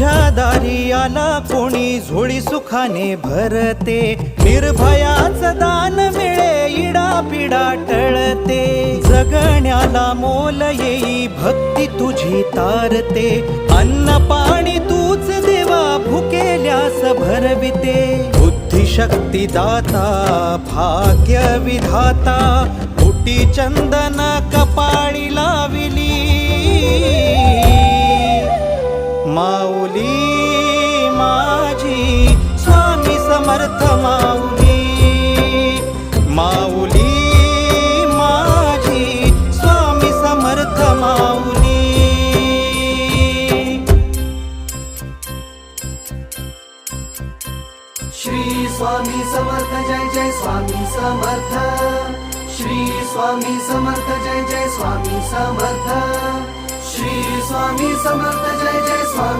तुझ्या दारी आला कोणी झोळी सुखाने भरते. निर्भयाच दान मिळे इडा पिडा टळते. जगण्याला मोल येई भक्ती तुझी तारते. अन्न पाणी तूच देवा भुकेल्यास भरविते. बुद्धिशक्ती दाता भाग्य विधाता कुटी चंदन कपाळी लावी माऊली माझी स्वामी समर्थ माऊली. माऊली माझी स्वामी समर्थ माऊली. श्री स्वामी समर्थ जय जय स्वामी समर्थ. श्री स्वामी समर्थ जय जय स्वामी समर्थ. श्री स्वामी समर्थ